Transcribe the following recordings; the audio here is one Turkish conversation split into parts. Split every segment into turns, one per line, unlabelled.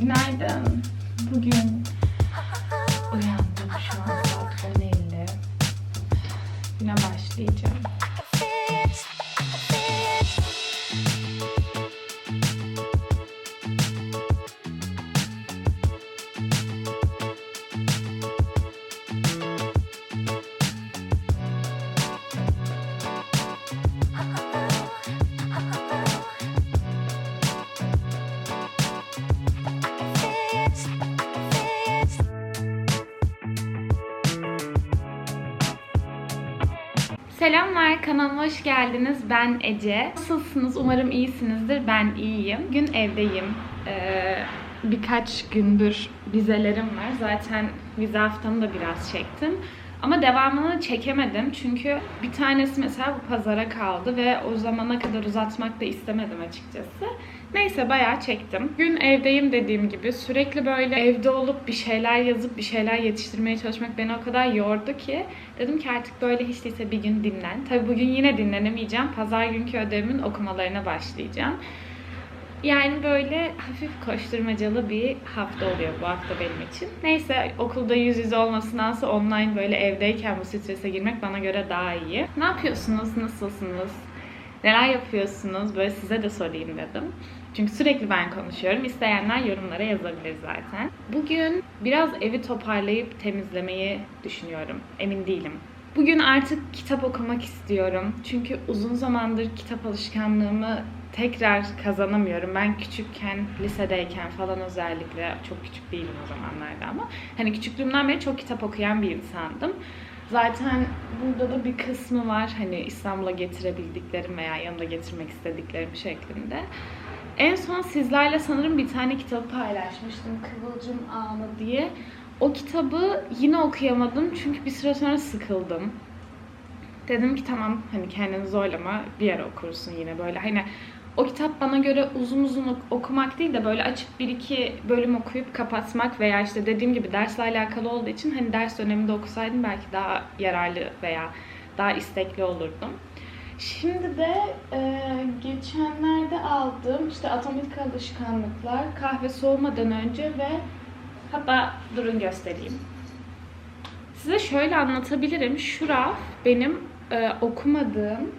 Günaydın. Bugün uyandım şu an saat 10.50. Güne başlayacağım. Selamlar, kanalıma hoş geldiniz. Ben Ece. Nasılsınız? Umarım iyisinizdir. Ben iyiyim. Bugün evdeyim. Ee, birkaç gündür vizelerim var. Zaten vize haftamı da biraz çektim. Ama devamını çekemedim çünkü bir tanesi mesela bu pazara kaldı ve o zamana kadar uzatmak da istemedim açıkçası. Neyse bayağı çektim. Gün evdeyim dediğim gibi sürekli böyle evde olup bir şeyler yazıp bir şeyler yetiştirmeye çalışmak beni o kadar yordu ki dedim ki artık böyle hiç değilse bir gün dinlen. Tabii bugün yine dinlenemeyeceğim. Pazar günkü ödevimin okumalarına başlayacağım. Yani böyle hafif koşturmacalı bir hafta oluyor bu hafta benim için. Neyse okulda yüz yüze olmasındansa online böyle evdeyken bu strese girmek bana göre daha iyi. Ne yapıyorsunuz? Nasılsınız? Neler yapıyorsunuz? Böyle size de sorayım dedim. Çünkü sürekli ben konuşuyorum. İsteyenler yorumlara yazabilir zaten. Bugün biraz evi toparlayıp temizlemeyi düşünüyorum. Emin değilim. Bugün artık kitap okumak istiyorum. Çünkü uzun zamandır kitap alışkanlığımı tekrar kazanamıyorum. Ben küçükken, lisedeyken falan özellikle çok küçük değilim o zamanlarda ama hani küçüklüğümden beri çok kitap okuyan bir insandım. Zaten burada da bir kısmı var hani İstanbul'a getirebildiklerim veya yanımda getirmek istediklerim şeklinde. En son sizlerle sanırım bir tane kitabı paylaşmıştım. Kıvılcım Ağını diye. O kitabı yine okuyamadım çünkü bir süre sonra sıkıldım. Dedim ki tamam hani kendini zorlama bir yere okursun yine böyle hani o kitap bana göre uzun uzun ok- okumak değil de böyle açıp bir iki bölüm okuyup kapatmak veya işte dediğim gibi dersle alakalı olduğu için hani ders döneminde okusaydım belki daha yararlı veya daha istekli olurdum. Şimdi de e, geçenlerde aldığım işte atomik alışkanlıklar kahve soğumadan önce ve hatta durun göstereyim. Size şöyle anlatabilirim. Şu raf benim e, okumadığım,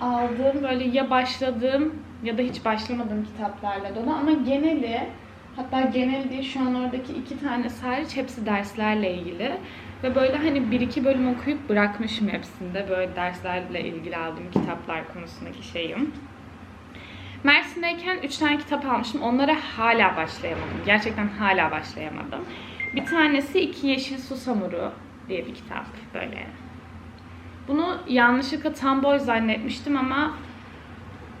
aldığım böyle ya başladığım ya da hiç başlamadığım kitaplarla dolu ama geneli hatta genel değil şu an oradaki iki tane hariç hepsi derslerle ilgili. Ve böyle hani bir iki bölüm okuyup bırakmışım hepsinde. Böyle derslerle ilgili aldığım kitaplar konusundaki şeyim. Mersin'deyken 3 tane kitap almıştım. Onlara hala başlayamadım. Gerçekten hala başlayamadım. Bir tanesi İki Yeşil Susamuru diye bir kitap böyle. Bunu yanlışlıkla tam boy zannetmiştim ama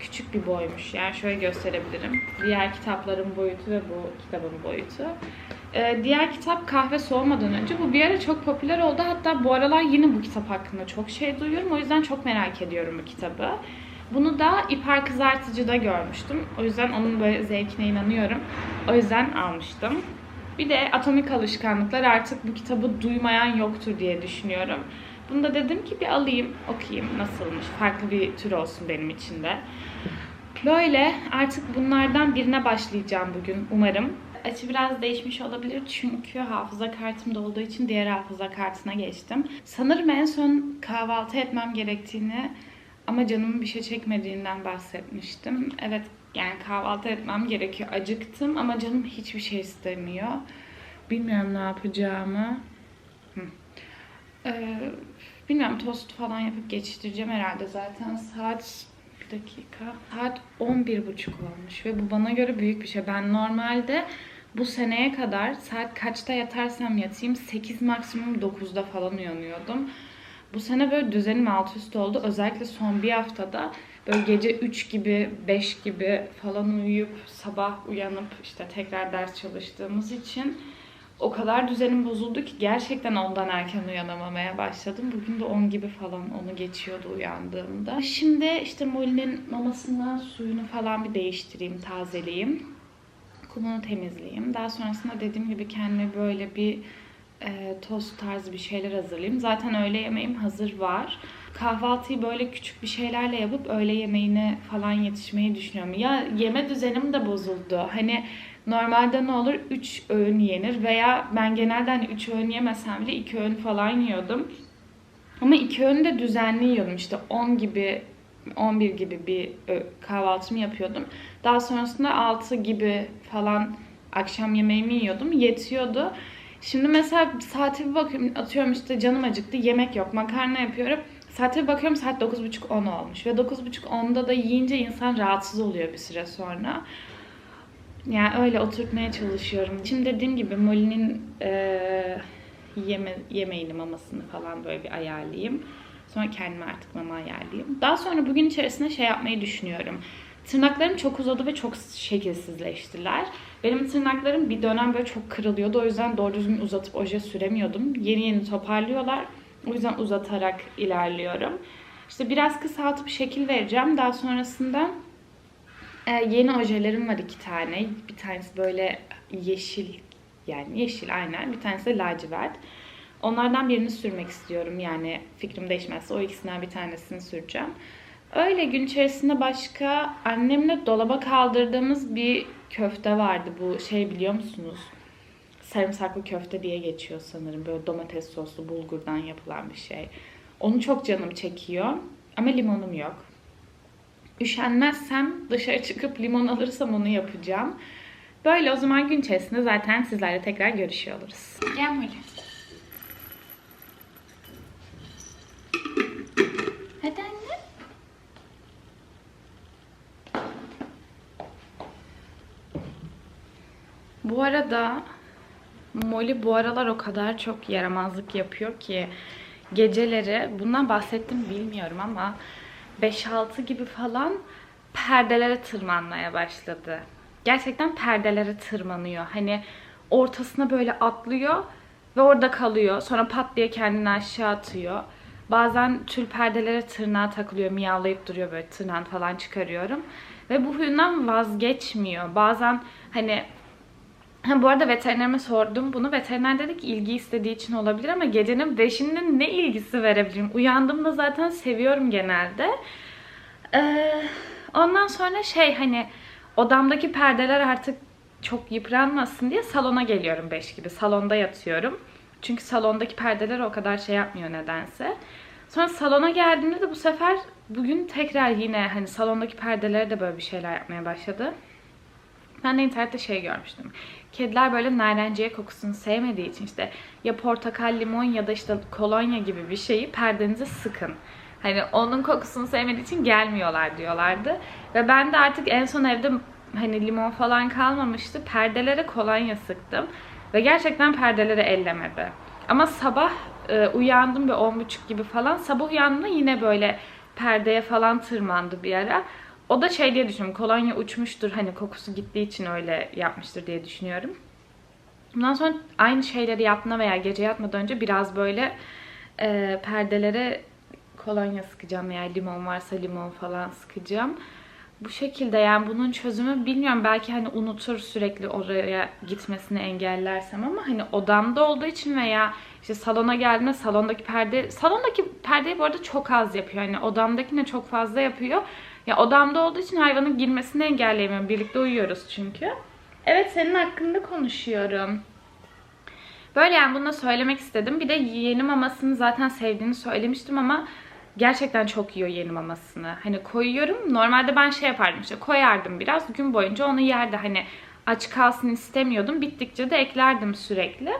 küçük bir boymuş. Yani şöyle gösterebilirim. Diğer kitapların boyutu ve bu kitabın boyutu. Ee, diğer kitap Kahve Soğumadan önce. Bu bir ara çok popüler oldu. Hatta bu aralar yine bu kitap hakkında çok şey duyuyorum. O yüzden çok merak ediyorum bu kitabı. Bunu da İper Kızartıcı'da görmüştüm. O yüzden onun böyle zevkine inanıyorum. O yüzden almıştım. Bir de Atomik Alışkanlıklar artık bu kitabı duymayan yoktur diye düşünüyorum. Bunu da dedim ki bir alayım, okuyayım nasılmış. Farklı bir tür olsun benim için de. Böyle artık bunlardan birine başlayacağım bugün umarım. Açı biraz değişmiş olabilir çünkü hafıza kartım olduğu için diğer hafıza kartına geçtim. Sanırım en son kahvaltı etmem gerektiğini ama canımın bir şey çekmediğinden bahsetmiştim. Evet yani kahvaltı etmem gerekiyor. Acıktım ama canım hiçbir şey istemiyor. Bilmiyorum ne yapacağımı. Hı. Ee, bilmiyorum tost falan yapıp geçiştireceğim herhalde zaten saat dakika saat 11.30 olmuş ve bu bana göre büyük bir şey. Ben normalde bu seneye kadar saat kaçta yatarsam yatayım 8 maksimum 9'da falan uyanıyordum. Bu sene böyle düzenim alt üst oldu. Özellikle son bir haftada böyle gece 3 gibi 5 gibi falan uyuyup sabah uyanıp işte tekrar ders çalıştığımız için o kadar düzenim bozuldu ki gerçekten ondan erken uyanamamaya başladım. Bugün de 10 gibi falan onu geçiyordu uyandığımda. Şimdi işte Molly'nin mamasından suyunu falan bir değiştireyim, tazeleyeyim. Kumunu temizleyeyim. Daha sonrasında dediğim gibi kendime böyle bir e, tost tarzı bir şeyler hazırlayayım. Zaten öğle yemeğim hazır var. Kahvaltıyı böyle küçük bir şeylerle yapıp öğle yemeğine falan yetişmeyi düşünüyorum. Ya yeme düzenim de bozuldu. Hani Normalde ne olur? 3 öğün yenir veya ben genelde hani 3 öğün yemesem bile 2 öğün falan yiyordum. Ama 2 öğünü de düzenli yiyordum. İşte 10 gibi 11 gibi bir kahvaltımı yapıyordum. Daha sonrasında 6 gibi falan akşam yemeğimi yiyordum. Yetiyordu. Şimdi mesela saate bir bakıyorum atıyorum işte canım acıktı yemek yok makarna yapıyorum. Saate bir bakıyorum saat 9.30-10 olmuş ve 9.30-10'da da yiyince insan rahatsız oluyor bir süre sonra. Yani öyle oturtmaya çalışıyorum. Şimdi dediğim gibi Molly'nin e, yeme, yemeğini mamasını falan böyle bir ayarlayayım. Sonra kendime artık mama ayarlayayım. Daha sonra bugün içerisinde şey yapmayı düşünüyorum. Tırnaklarım çok uzadı ve çok şekilsizleştiler. Benim tırnaklarım bir dönem böyle çok kırılıyordu. O yüzden doğru düzgün uzatıp oje süremiyordum. Yeni yeni toparlıyorlar. O yüzden uzatarak ilerliyorum. İşte biraz kısaltıp şekil vereceğim. Daha sonrasında e, yeni ojelerim var iki tane. Bir tanesi böyle yeşil yani yeşil aynen. Bir tanesi de lacivert. Onlardan birini sürmek istiyorum. Yani fikrim değişmezse o ikisinden bir tanesini süreceğim. Öyle gün içerisinde başka annemle dolaba kaldırdığımız bir köfte vardı. Bu şey biliyor musunuz? Sarımsaklı köfte diye geçiyor sanırım. Böyle domates soslu bulgurdan yapılan bir şey. Onu çok canım çekiyor. Ama limonum yok. Üşenmezsem dışarı çıkıp limon alırsam onu yapacağım. Böyle o zaman gün içerisinde zaten sizlerle tekrar görüşüyor oluruz. Gel Molly. Hadi anne. Bu arada Molly bu aralar o kadar çok yaramazlık yapıyor ki geceleri bundan bahsettim bilmiyorum ama 5-6 gibi falan perdelere tırmanmaya başladı. Gerçekten perdelere tırmanıyor. Hani ortasına böyle atlıyor ve orada kalıyor. Sonra pat diye kendini aşağı atıyor. Bazen tül perdelere tırnağı takılıyor. Miyavlayıp duruyor böyle tırnağını falan çıkarıyorum. Ve bu huyundan vazgeçmiyor. Bazen hani Ha, bu arada veterinerime sordum bunu. Veteriner dedi ki ilgi istediği için olabilir ama gecenin 5'inde ne ilgisi verebilirim? Uyandığımda zaten seviyorum genelde. Ee, ondan sonra şey hani odamdaki perdeler artık çok yıpranmasın diye salona geliyorum 5 gibi. Salonda yatıyorum. Çünkü salondaki perdeler o kadar şey yapmıyor nedense. Sonra salona geldiğimde de bu sefer bugün tekrar yine hani salondaki perdelere de böyle bir şeyler yapmaya başladı. Ben de internette şey görmüştüm. Kediler böyle narenciye kokusunu sevmediği için işte ya portakal, limon ya da işte kolonya gibi bir şeyi perdenize sıkın. Hani onun kokusunu sevmediği için gelmiyorlar diyorlardı. Ve ben de artık en son evde hani limon falan kalmamıştı. Perdelere kolonya sıktım. Ve gerçekten perdeleri ellemedi. Ama sabah e, uyandım bir 10.30 gibi falan. Sabah uyandığımda yine böyle perdeye falan tırmandı bir ara. O da şey diye düşünüyorum. Kolonya uçmuştur. Hani kokusu gittiği için öyle yapmıştır diye düşünüyorum. Bundan sonra aynı şeyleri yapma veya gece yatmadan önce biraz böyle e, perdelere kolonya sıkacağım veya limon varsa limon falan sıkacağım. Bu şekilde yani bunun çözümü bilmiyorum belki hani unutur sürekli oraya gitmesini engellersem ama hani odamda olduğu için veya işte salona geldiğinde salondaki perde salondaki perdeyi bu arada çok az yapıyor. Hani odamdakine çok fazla yapıyor. Ya odamda olduğu için hayvanın girmesini engelleyemiyorum. Birlikte uyuyoruz çünkü. Evet senin hakkında konuşuyorum. Böyle yani bunu da söylemek istedim. Bir de yeni mamasını zaten sevdiğini söylemiştim ama gerçekten çok yiyor yeni mamasını. Hani koyuyorum. Normalde ben şey yapardım işte koyardım biraz. Gün boyunca onu yerdi. Hani aç kalsın istemiyordum. Bittikçe de eklerdim sürekli.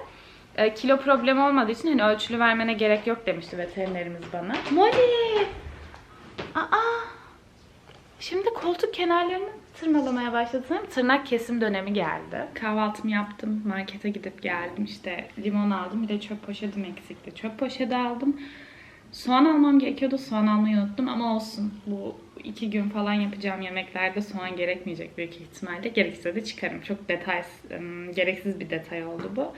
E, kilo problemi olmadığı için hani ölçülü vermene gerek yok demişti veterinerimiz bana. Molly! Aa! Şimdi koltuk kenarlarını tırmalamaya başladım. Tırnak kesim dönemi geldi. Kahvaltımı yaptım. Markete gidip geldim. İşte limon aldım. Bir de çöp poşetim eksikti. Çöp poşeti aldım. Soğan almam gerekiyordu. Soğan almayı unuttum ama olsun. Bu iki gün falan yapacağım yemeklerde soğan gerekmeyecek büyük ihtimalle. Gerekirse de çıkarım. Çok detay, gereksiz bir detay oldu bu.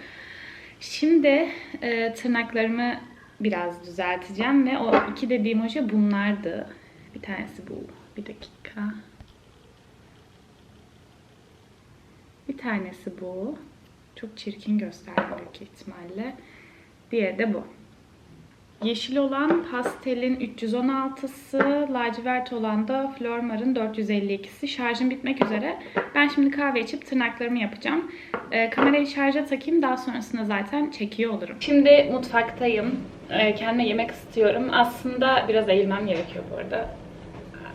Şimdi e, tırnaklarımı biraz düzelteceğim ve o iki dediğim oje bunlardı. Bir tanesi bu. Bir dakika. Bir tanesi bu. Çok çirkin gösterdi büyük ihtimalle. Diğeri de bu. Yeşil olan pastelin 316'sı, lacivert olan da Flormar'ın 452'si. Şarjım bitmek üzere. Ben şimdi kahve içip tırnaklarımı yapacağım. Ee, kamerayı şarja takayım. Daha sonrasında zaten çekiyor olurum. Şimdi mutfaktayım. Ee, kendime yemek ısıtıyorum. Aslında biraz eğilmem gerekiyor bu arada.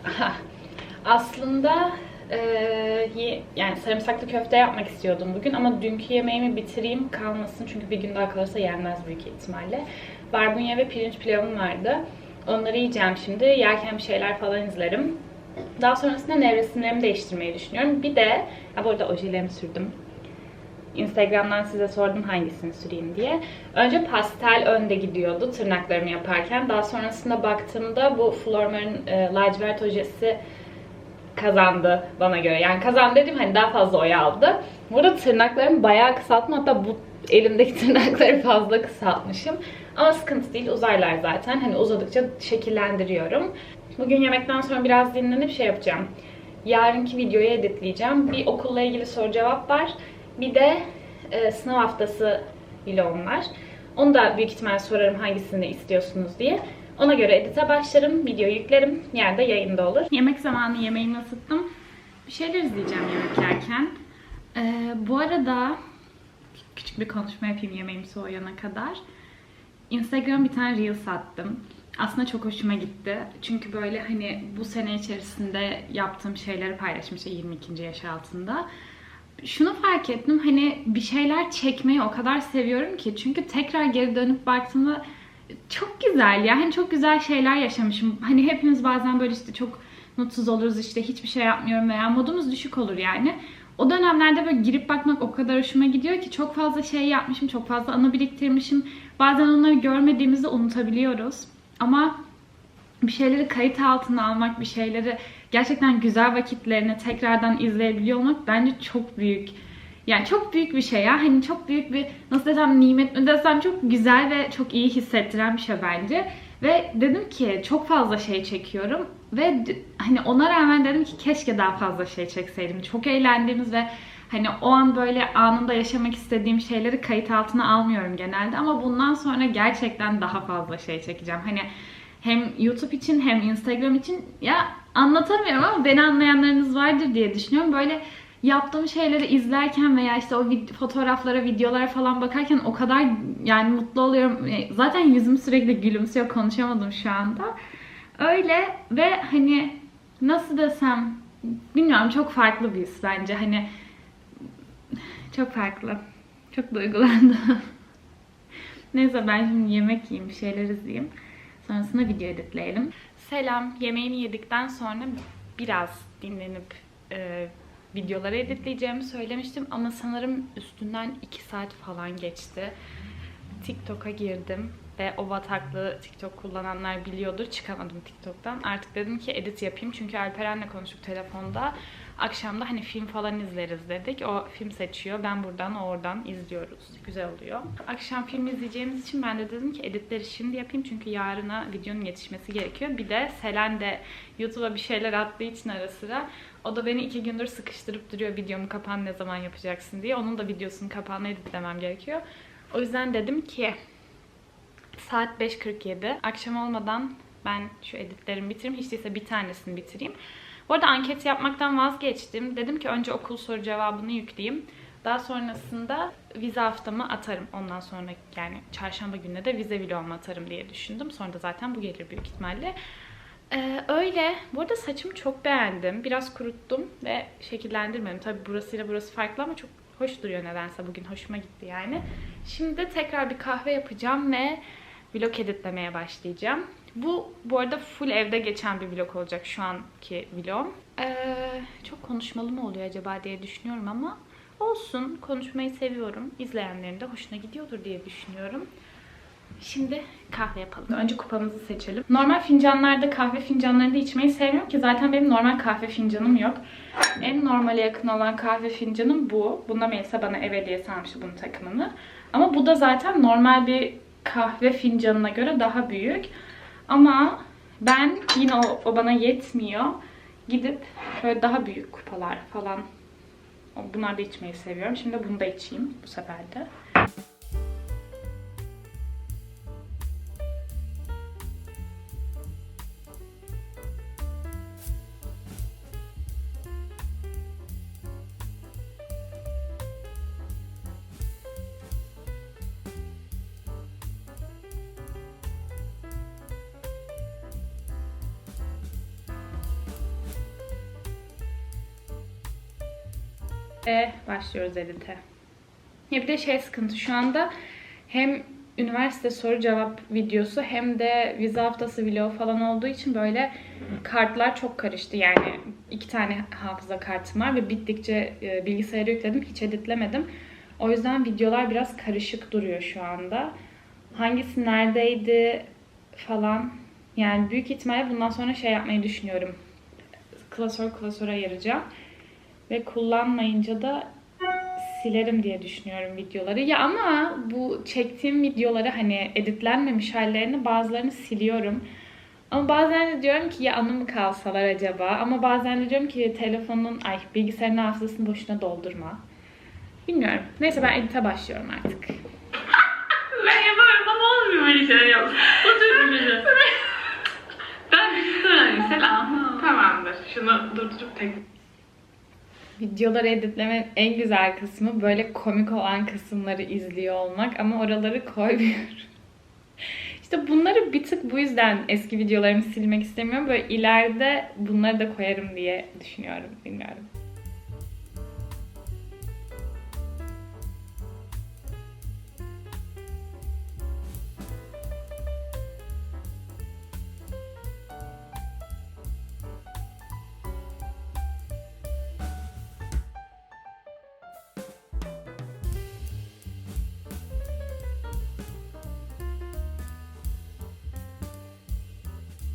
Aslında e, yani sarımsaklı köfte yapmak istiyordum bugün ama dünkü yemeğimi bitireyim kalmasın çünkü bir gün daha kalırsa yenmez büyük ihtimalle. Barbunya ve pirinç pilavım vardı. Onları yiyeceğim şimdi. Yerken bir şeyler falan izlerim. Daha sonrasında nevresimlerimi değiştirmeyi düşünüyorum. Bir de, ha bu arada ojelerimi sürdüm. Instagram'dan size sordum hangisini süreyim diye. Önce pastel önde gidiyordu tırnaklarımı yaparken. Daha sonrasında baktığımda bu Flormar'ın e, lacivert ojesi kazandı bana göre. Yani kazandı dedim hani daha fazla oy aldı. Burada tırnaklarımı bayağı kısalttım. Hatta bu elimdeki tırnakları fazla kısaltmışım. Ama sıkıntı değil uzarlar zaten. Hani uzadıkça şekillendiriyorum. Bugün yemekten sonra biraz dinlenip şey yapacağım. Yarınki videoyu editleyeceğim. Bir okulla ilgili soru cevap var. Bir de e, sınav haftası vlogum var. Onu da büyük ihtimal sorarım hangisini istiyorsunuz diye. Ona göre edite başlarım, video yüklerim. Yerde yayında olur. Yemek zamanı yemeğimi ısıttım. Bir şeyler izleyeceğim yemek yerken. Ee, bu arada küçük bir konuşma yapayım yemeğim soğuyana kadar. Instagram bir tane reel sattım. Aslında çok hoşuma gitti. Çünkü böyle hani bu sene içerisinde yaptığım şeyleri paylaşmışım 22. yaş altında. Şunu fark ettim hani bir şeyler çekmeyi o kadar seviyorum ki. Çünkü tekrar geri dönüp baktığımda çok güzel ya. Hani çok güzel şeyler yaşamışım. Hani hepimiz bazen böyle işte çok mutsuz oluruz işte hiçbir şey yapmıyorum veya modumuz düşük olur yani. O dönemlerde böyle girip bakmak o kadar hoşuma gidiyor ki çok fazla şey yapmışım, çok fazla anı biriktirmişim. Bazen onları görmediğimizde unutabiliyoruz. Ama bir şeyleri kayıt altına almak, bir şeyleri gerçekten güzel vakitlerini tekrardan izleyebiliyor olmak bence çok büyük. Yani çok büyük bir şey ya. Hani çok büyük bir nasıl desem nimet mi desem çok güzel ve çok iyi hissettiren bir şey bence. Ve dedim ki çok fazla şey çekiyorum ve hani ona rağmen dedim ki keşke daha fazla şey çekseydim. Çok eğlendiğimiz ve hani o an böyle anında yaşamak istediğim şeyleri kayıt altına almıyorum genelde ama bundan sonra gerçekten daha fazla şey çekeceğim. Hani hem YouTube için hem Instagram için ya anlatamıyorum ama beni anlayanlarınız vardır diye düşünüyorum. Böyle yaptığım şeyleri izlerken veya işte o vid- fotoğraflara, videolara falan bakarken o kadar yani mutlu oluyorum. E, Zaten yüzüm sürekli gülümsüyor, konuşamadım şu anda. Öyle ve hani nasıl desem bilmiyorum çok farklı bir his bence. Hani çok farklı. Çok duygulandım. Neyse ben şimdi yemek yiyeyim, şeyler izleyeyim. Sonrasında video editleyelim. Selam. Yemeğimi yedikten sonra biraz dinlenip e, videoları editleyeceğimi söylemiştim ama sanırım üstünden 2 saat falan geçti. TikTok'a girdim ve o bataklığı TikTok kullananlar biliyordur. Çıkamadım TikTok'tan. Artık dedim ki edit yapayım çünkü Alperen'le konuştuk telefonda. Akşam da hani film falan izleriz dedik. O film seçiyor. Ben buradan o oradan izliyoruz. Güzel oluyor. Akşam film izleyeceğimiz için ben de dedim ki editleri şimdi yapayım çünkü yarına videonun yetişmesi gerekiyor. Bir de Selen de YouTube'a bir şeyler attığı için ara sıra o da beni iki gündür sıkıştırıp duruyor videomu kapan ne zaman yapacaksın diye. Onun da videosunu kapağını editlemem gerekiyor. O yüzden dedim ki saat 5.47. Akşam olmadan ben şu editlerimi bitireyim. Hiç değilse bir tanesini bitireyim. Bu arada anket yapmaktan vazgeçtim. Dedim ki önce okul soru cevabını yükleyeyim. Daha sonrasında vize haftamı atarım. Ondan sonra yani çarşamba gününe de vize vlogumu atarım diye düşündüm. Sonra da zaten bu gelir büyük ihtimalle. Ee, öyle. Bu arada saçımı çok beğendim. Biraz kuruttum ve şekillendirmedim. Tabii burasıyla burası farklı ama çok hoş duruyor nedense. Bugün hoşuma gitti yani. Şimdi tekrar bir kahve yapacağım ve vlog editlemeye başlayacağım. Bu bu arada full evde geçen bir vlog olacak şu anki vlogum. Ee, çok konuşmalı mı oluyor acaba diye düşünüyorum ama olsun. Konuşmayı seviyorum. İzleyenlerin de hoşuna gidiyordur diye düşünüyorum. Şimdi kahve yapalım. Önce kupamızı seçelim. Normal fincanlarda kahve fincanlarında içmeyi sevmiyorum ki zaten benim normal kahve fincanım yok. En normale yakın olan kahve fincanım bu. Bunda Melisa bana ev hediyesi almıştı bunun takımını. Ama bu da zaten normal bir kahve fincanına göre daha büyük. Ama ben yine o, o bana yetmiyor. Gidip böyle daha büyük kupalar falan bunlar da içmeyi seviyorum. Şimdi bunu da içeyim bu sefer de. Başlıyoruz edite. Ya bir de şey sıkıntı şu anda hem üniversite soru cevap videosu hem de vize haftası vlog falan olduğu için böyle kartlar çok karıştı. Yani iki tane hafıza kartım var ve bittikçe e, bilgisayara yükledim. Hiç editlemedim. O yüzden videolar biraz karışık duruyor şu anda. Hangisi neredeydi falan. Yani büyük ihtimalle bundan sonra şey yapmayı düşünüyorum. Klasör klasöre ayıracağım. Ve kullanmayınca da silerim diye düşünüyorum videoları. Ya ama bu çektiğim videoları hani editlenmemiş hallerini bazılarını siliyorum. Ama bazen de diyorum ki ya anı mı kalsalar acaba? Ama bazen de diyorum ki telefonun, ay bilgisayarın hafızasını boşuna doldurma. Bilmiyorum. Neyse ben edite başlıyorum artık.
Ben yaparım ama olmuyor öyle şeyler yap. Otur bir Ben bir şey söyleyeyim. Selam. Tamamdır. Şunu durdurup tek
Videoları editlemenin en güzel kısmı böyle komik olan kısımları izliyor olmak ama oraları koymuyorum. İşte bunları bir tık bu yüzden eski videolarımı silmek istemiyorum. Böyle ileride bunları da koyarım diye düşünüyorum. Bilmiyorum.